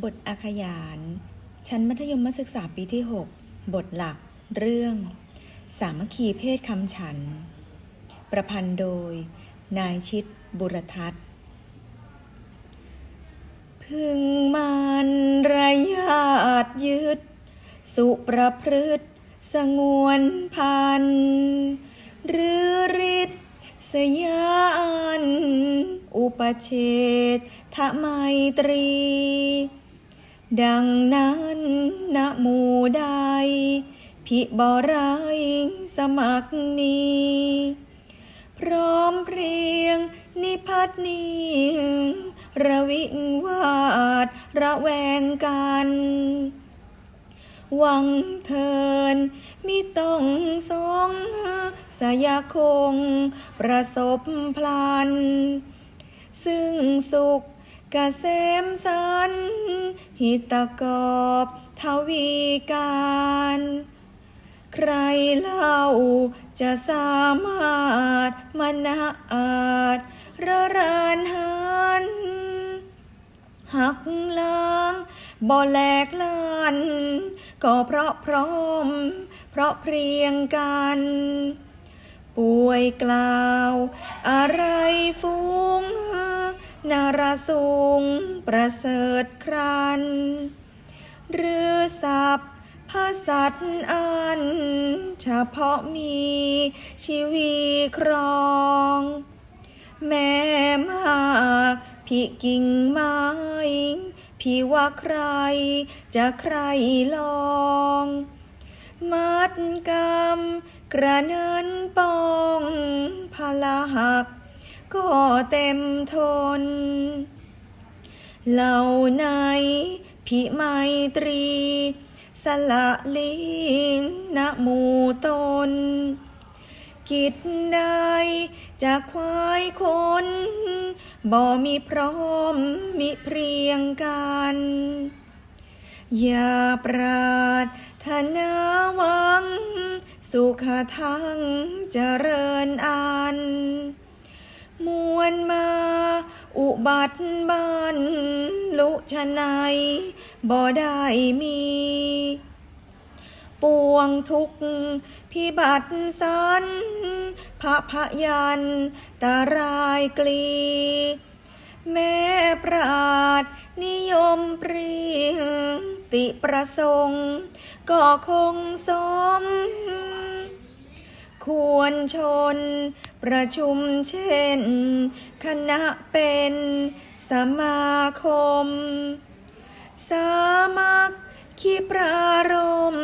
บทอาขยาน ชั้นมัธยมศึกษาปีที่ 6 บทหลัก เรื่อง สามัคคีเพศคำฉัน ประพันธ์โดย นายชิตบุรทัศน์ พึงมันระยาดยึด สุประพฤติ สงวนพัน หรือฤทธิ์สยานอุปเชษทะไมตรี ดังนั้นนะหมู่ใด พิบรายสมัครมีพร้อมเพรียงนิพัฒนีระวิงวาดระแวงกัน หวังเทินมิต้องสองสยคง ประสบพลัน ซึ่งสุข กเกษมสันหิตกอบทวีการ ใครเล่าจะสามารถมนาอาจระรานหัน หักล้างบ่แหลกลานก็เพราะพร้อม เพราะเพรียงกัน ป่วยกล่าว อะไรฟุ้ง นารสูงประเสริฐครันหรือสับภาษัตอัน เฉพาะมีชีวีครอง แม่มากพี่กิ่งไม้พี่ว่าใครจะใครลอง มัดกำกระเนันปองพลาหัก ก็เต็มทน เหล่าในพิไมตรี สละลินณหมูตน กิจใดจะควายคนบ่มีพร้อมมิเพรียงกัน อย่าปราดธนาหวัง สุขทังเจริญอัน มวลมา อุบัติบันลุชนัยบ่ได้มี ปวงทุกพิบัติสันพระพยันตรายกลี แม่ปราดนิยมปรีติประสงค์ ก็คงสม ควรชน ประชุมเช่น คณะเป็นสมาคม สามัคคีปรารม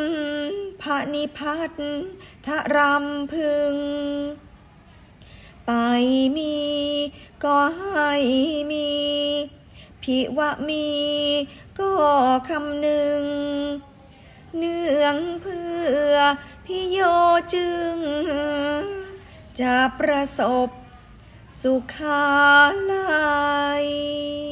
พระนิพัฒน์ทรำพึง ไปมีก็ให้มี พิวะมีก็คำหนึ่ง เนื่องเพื่อพิโยจึง จะประสบสุขาลัย